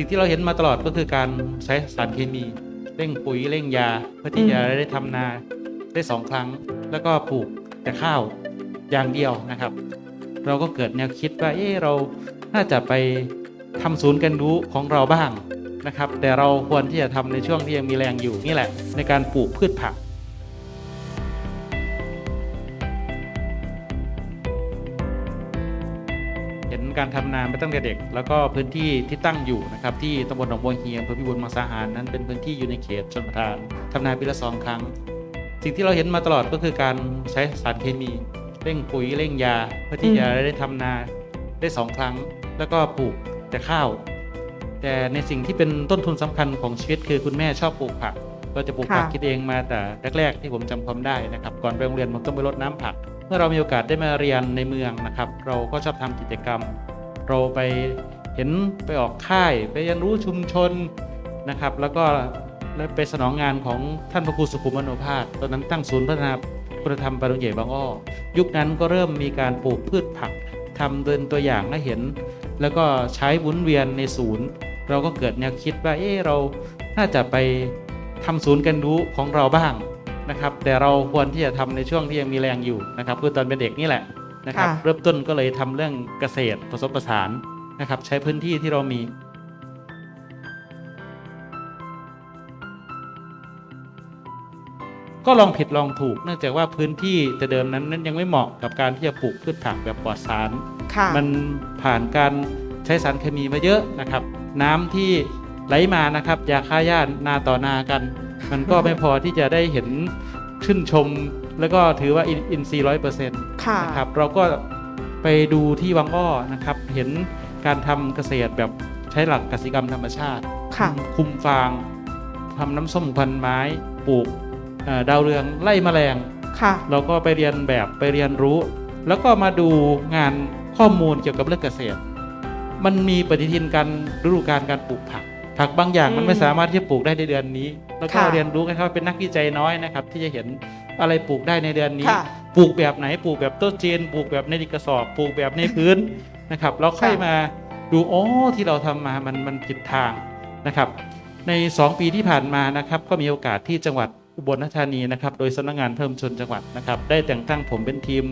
สิ่งที่เราเห็นมาตลอดก็คือการใช้สารเคมี เร่งปุ๋ยเร่งยา เพื่อที่จะได้ทำนาได้สองครั้ง แล้วก็ปลูกแต่ข้าวอย่างเดียวนะครับ เราก็เกิดแนวคิดว่าเออเราน่าจะไปทำศูนย์การรู้ของเราบ้างนะครับ แต่เราควรที่จะทำในช่วงที่ยังมีแรงอยู่นี่แหละ ในการปลูกพืชผัก การทำนามาตั้งแต่เด็ก แล้วก็พื้นที่ที่ตั้งอยู่นะครับที่ตำบลหนองบัวเฮียอำเภอพิบูลมังสาหารนั้นเป็นพื้นที่อยู่ในเขตชนประทานทำนาปีละสองครั้ง สิ่งที่เราเห็นมาตลอดก็คือการใช้สารเคมี เร่งปุ๋ยเร่งยา เพื่อที่จะได้ทำนาได้สองครั้ง แล้วก็ปลูกแต่ข้าว แต่ในสิ่งที่เป็นต้นทุนสำคัญของชีวิตคือคุณแม่ชอบปลูกผักเราจะปลูกผักค่ะคิดเองมาแต่แรกๆที่ผมจำความได้นะครับก่อนไปโรงเรียนผมต้องไปรดน้ำผัก เมื่อเรามีโอกาสได้มาเรียนในเมืองนะครับ เราก็ชอบทำกิจกรรม เราไปเห็นไปออกค่าย ไปเรียนรู้ชุมชนนะครับ แล้วก็แล้วไปสนองงานของท่านพระครูสุขุมมโนภาสตอนนั้นตั้งศูนย์พัฒนาคุณธรรมปารุงใหญ่บางอ้อยุคนั้นก็เริ่มมีการปลูกพืชผักทำเดินตัวอย่างให้เห็น แล้วก็ใช้หมุนเวียนในศูนย์ เราก็เกิดแนวคิดว่าเออเราน่าจะไปทำศูนย์การรู้ของเราบ้างนะครับ แต่เราควรที่จะทำในช่วงที่ยังมีแรงอยู่นะครับคือตอนเป็นเด็กนี่แหละ นะครับค่ะ เริ่มต้นก็เลยทำเรื่องเกษตรผสมผสานนะครับใช้พื้นที่ที่เรามี ก็ลองผิดลองถูกเนื่องจากว่าพื้นที่แต่เดิมนั้นนั้นยังไม่เหมาะกับการที่จะปลูกพืชผักแบบปลอดสาร ค่ะมันผ่านการใช้สารเคมีมาเยอะนะครับ น้ำที่ไหลมานะครับยาฆ่าหญ้านาต่อนากัน มันก็ไม่พอที่จะได้เห็น ชื่นชม แล้วก็ถือว่าอินอินซีร้อยเปอร์เซ็นต์ค่ะนะครับเราก็ไปดูที่วังอ้อนะครับ เห็นการทำเกษตรแบบใช้หลักกสิกรรมธรรมชาติค่ะคุมฟางทำน้ำส้มควันไม้ปลูกเอ่อดาวเรืองไล่แมลงค่ะเราก็ไปเรียนแบบไปเรียนรู้ แล้วก็มาดูงานข้อมูลเกี่ยวกับเรื่องเกษตร มันมีปฏิทินการฤดูกาลการปลูกผัก ผักบางอย่างอืมมันไม่สามารถที่จะปลูกได้ในเดือนนี้ แล้วก็ค่ะเรียนรู้กันครับเป็นนักวิจัยน้อยนะครับ ที่จะเห็นอะไรปลูกได้ในเดือนนี้ ค่ะ ปลูกแบบไหนปลูกแบบต้นจีนปลูกแบบในกระสอบปลูกแบบในพื้นนะครับแล้วค่อยค่ะมาดูโอ้ที่เราทำมามันมันผิดทางนะครับ ใน 2 ปีที่ผ่านมานะครับก็มีโอกาสที่จังหวัดอุบลราชธานีนะครับโดยสำนักงานเพิ่มชนจังหวัดนะครับได้แต่งตั้งผมเป็นทีม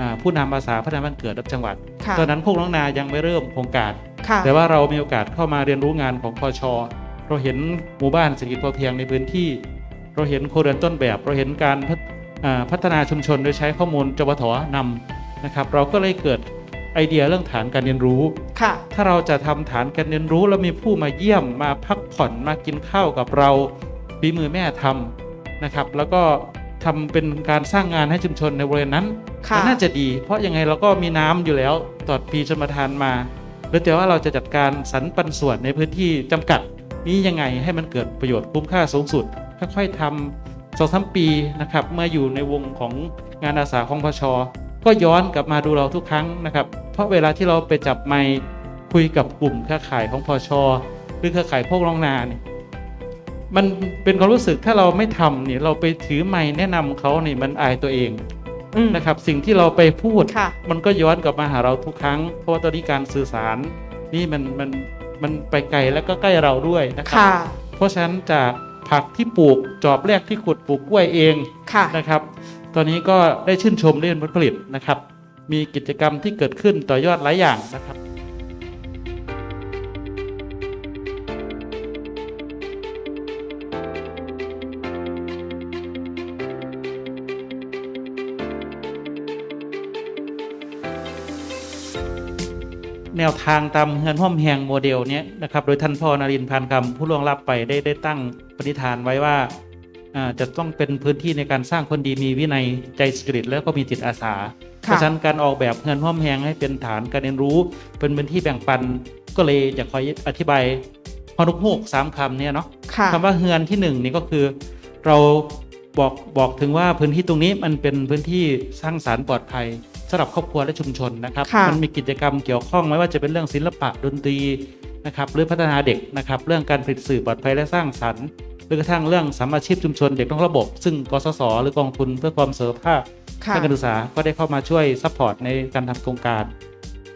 อ่าผู้นำอาสาพัฒนาบ้านเกิดรับจังหวัด ค่ะตอนนั้นโคกน้องนายังไม่เริ่มโครงการ ค่ะ แต่ว่าเรามีโอกาสเข้ามาเรียนรู้งานของพอช เราเห็นหมู่บ้านเศรษฐกิจพอเพียงในพื้นที่ เราเห็นโครงเรือนต้นแบบ เราเห็นการพัฒอ่าพัฒนาชุมชนโดยใช้ข้อมูลจปทนำนะครับ เราก็เลยเกิดไอเดียเรื่องฐานการเรียนรู้ค่ะถ้าเราจะทำฐานการเรียนรู้แล้วมีผู้มาเยี่ยมมาพักผ่อนมากินข้าวกับเราฝีมือแม่ทำนะครับ แล้วก็ทำเป็นการสร้างงานให้ชุมชนในบริเวณนั้นค่ะมันน่าจะดี เพราะยังไงเราก็มีน้ำอยู่แล้วตลอดปีชนประทานมาหรือแต่ว่าเราจะจัดการสรรปันส่วนในพื้นที่จำกัด นี้ยังไงให้มันเกิดประโยชน์คุ้มค่าสูงสุด ค่อยๆทำสองสามปีนะครับเมื่ออยู่ในวงของงานอาสาของพชก็ย้อนกลับมาดูเราทุกครั้งนะครับ เพราะเวลาที่เราไปจับไมค์คุยกับกลุ่มเครือข่ายของพชหรือเครือข่ายพวกร้องนาเนี่ยมันเป็นความรู้สึกถ้าเราไม่ทำเนี่ยเราไปถือไมค์แนะนำเขาเนี่ยมันอายตัวเองอืมนะครับ สิ่งที่เราไปพูดค่ะมันก็ย้อนกลับมาหาเราทุกครั้ง เพราะว่าตอนนี้การสื่อสารนี่มันมัน มันไปไกลแล้วก็ใกล้เราด้วยนะครับ ค่ะเพราะฉะนั้นจากผักที่ปลูกจอบแรกที่ขุดปลูกกล้วยเองค่ะ นะครับ ตอนนี้ก็ได้ชื่นชมเรื่องผลผลิตนะครับ มีกิจกรรมที่เกิดขึ้นต่อยอดหลายอย่างนะครับ แนวทางตามเงินห้อมแหงโมเดลเนี้ยนะครับโดยท่านพ่อนารินทร์พานคำผู้ล่วงลับไปได้ได้ตั้งปณิธานไว้ว่าอ่าจะต้องเป็นพื้นที่ในการสร้างคนดีมีวินัยใจสุจริตแล้วก็มีจิตอาสา เพค่ะราะฉะนั้นการออกแบบเงินห้อมแหงให้เป็นฐานการเรียนรู้ เป็นพื้นที่แบ่งปันก็เลยจะคอยอธิบายฮอนุกฮูกสามคำเนี่ยเนาะค่ะคำว่าเฮือนที่หนึ่งนี่ก็คือเราบอกบอกถึงว่าพื้นที่ตรงนี้มันเป็นพื้นที่สร้างสารรค์ปลอดภัย สำหรับครอบครัวและชุมชนนะครับค่ะ มันมีกิจกรรมเกี่ยวข้องไม่ว่าจะเป็นเรื่องศิลปะดนตรีนะครับหรือพัฒนาเด็กนะครับเรื่องการผลิตสื่อปลอดภัยและสร้างสรรค์หรือกระทั่งเรื่องสามาชีพชุมชนเด็กนอกระบบ ซึ่งกสศหรือกองทุนเพื่อความเสมอภาคค่ะด้านการศึกษาก็ได้เข้ามาช่วยซัพพอร์ตในการทำโครงการ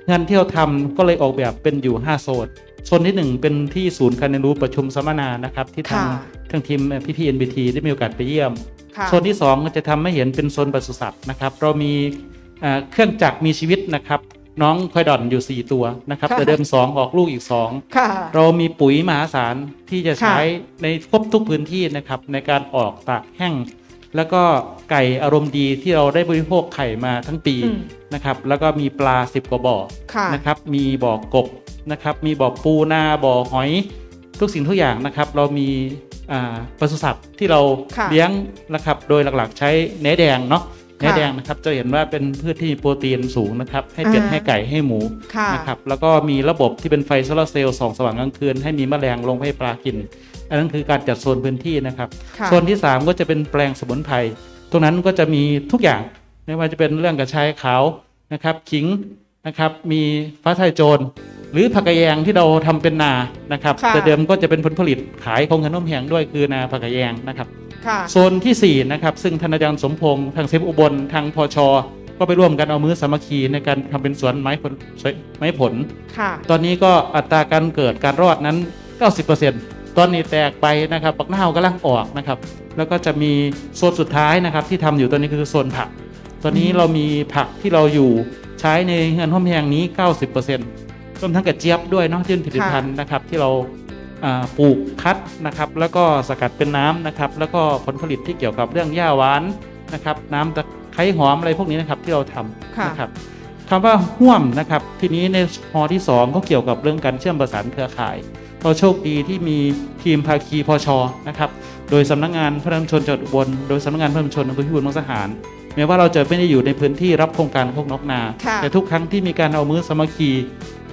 งานที่เราทำก็เลยออกแบบเป็นอยู่ 5 โซน โซนที่หนึ่งเป็นที่ศูนย์การเรียนรู้ประชุมสัมมนานะครับที่ทางค่ะ ทางทีมพี่พีเอ็นบีทีได้มีโอกาสไปเยี่ยม ค่ะ โซนที่2ก็จะทำให้เห็นเป็นโซนปศุสัตว์นะครับ เรามีอ่า เครื่องจักรมีชีวิตนะครับ น้องควายดอนอยู่ 4 ตัวนะครับค่ะแต่เดิม 2 ออกลูกอีก2ค่ะเรามีปุ๋ยมหาศาลที่จะใช้ค่ในครบทุกพื้นที่นะครับในการออกตากแห้ง แล้วก็ไก่อารมณ์ดีที่เราได้บริโภคไข่มาทั้งปีอืมนะครับแล้วก็มีปลา 10 กว่าบ่อค่ะนะครับมีบ่อกบนะครับมีบ่อปูนาบ่อหอยทุกสิ่งทุกอย่างนะครับเรามีอ่าปศุสัตว์ที่เราค่ะเลี้ยงนะครับโดยหลักๆ ใช้เนื้อแดงเนาะค่ะ เนื้อแดงนะครับจะเห็นว่าเป็นพืชที่มีโปรตีนสูงนะครับ ให้เป็ดอ่าให้ไก่ให้หมูค่ะนะครับแล้วก็มีระบบที่เป็นไฟโซลาร์เซลล์ส่องสว่างกลางคืน ให้มีแมลงลงให้ปลากิน อันนั้นคือการจัดโซนพื้นที่นะครับค่ะโซนที่ 3 ก็จะเป็นแปลงสมุนไพรตรงนั้นก็จะมีทุกอย่างไม่ว่าจะเป็นเรื่องกระชายขาวนะครับขิงนะครับมีฟ้าทลายโจรหรือผักกะแยงที่เราทำเป็นนานะครับค่ะแต่เดิมก็จะเป็นผลผลิตขายของขนมแหงด้วยคือนาผักกะแยงนะครับ ค่ะ โซนที่ 4 นะครับ ซึ่งท่านอาจารย์สมพงษ์ทางเซฟอุบลทางพชก็ไปร่วมกันเอามือสามัคคีในการทำเป็นสวนไม้ผลไม้ผล ค่ะ ตอนนี้ก็อัตราการเกิดการรอดนั้น 90%ตอนนี้แตกไปนะครับปักหน้าวกำลังออกนะครับ แล้วก็จะมีโซนสุดท้ายนะครับ ที่ทำอยู่ตอนนี้คือโซนผัก ตอนนี้เรามีผักที่เราอยู่ใช้ในเงินห้องแพงนี้ 90%รวมทั้งกระเจี๊ยบด้วยเนาะที่เป็นผลิตภัณฑ์นะครับที่เราอ่า ปลูกคัดนะครับ แล้วก็สกัดเป็นน้ำนะครับ แล้วก็ผลผลิตที่เกี่ยวกับเรื่องหญ้าหวานนะครับน้ำตะไคร้หอมอะไรพวกนี้นะครับที่เราทำค่ะนะครับคำว่าห่วมนะครับ ทีนี้ในฮอที่2ก็เกี่ยวกับเรื่องการเชื่อมประสานเครือข่ายเราโชคดีที่มีทีมภาคีพชนะครับ โดยสำนักงานพระนครชนจังหวัดอุบลโดยสำนักงานพระนครชนอำเภอพิบูลมังสาหารแม้ว่าเราจะไม่ได้อยู่ในพื้นที่รับโครงการพวกนกนาค่ะแต่ทุกครั้งที่มีการเอามือสามัคคี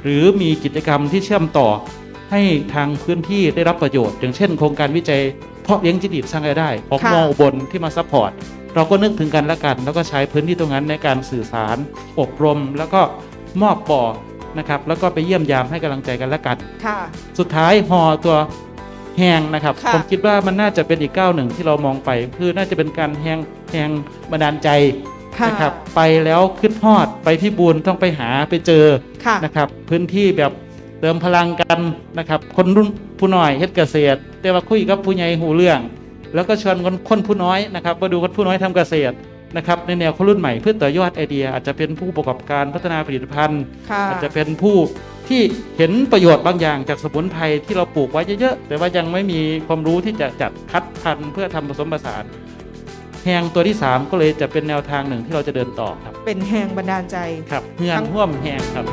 หรือมีกิจกรรมที่เชื่อมต่อ ให้ทางพื้นที่ได้รับประโยชน์ อย่างเช่นโครงการวิจัยเพาะเลี้ยงจิตสร้างรายได้ของค่ะมอุบลที่มาซัพพอร์ตเราก็นึกถึงกันและกัน แล้วก็ใช้พื้นที่ตรงนั้นในการสื่อสาร อบรม แล้วก็มอบบ่อนะครับแล้วก็ไปเยี่ยมยามให้กำลังใจกันและกันค่ะสุดท้ายฮอตัวแหงนะครับค่ะผมคิดว่ามันน่าจะเป็นอีกก้าวหนึ่งที่เรามองไป คือน่าจะเป็นการแหงแหงบันดาลใจค่ะนะครับไปแล้วขึ้นฮอดไปพิบูลต้องไปหาไปเจอค่ะนะครับพื้นที่แบบ เติมพลังกันนะครับ คนรุ่นผู้น้อยเฮ็ดเกษตร แต่ว่าคุยกับผู้ใหญ่หูเรื่อง แล้วก็ชวนคนคนผู้น้อยนะครับมาดูคนผู้น้อยทำเกษตรนะครับในแนวคนรุ่นใหม่เพื่อต่อยอดไอเดีย อาจจะเป็นผู้ประกอบการพัฒนาผลิตภัณฑ์ค่ะอาจจะเป็นผู้ที่เห็นประโยชน์บางอย่างจากสมุนไพรที่เราปลูกไว้เยอะๆแต่ว่ายังไม่มีความรู้ที่จะจัดคัดพันธุ์เพื่อทำผสมผสานแหงตัวที่ 3 ก็เลยจะเป็นแนวทางหนึ่งที่เราจะเดินต่อครับ เป็นแห่งบันดาลใจครับเฮือนทั้งห่วมแหงครับ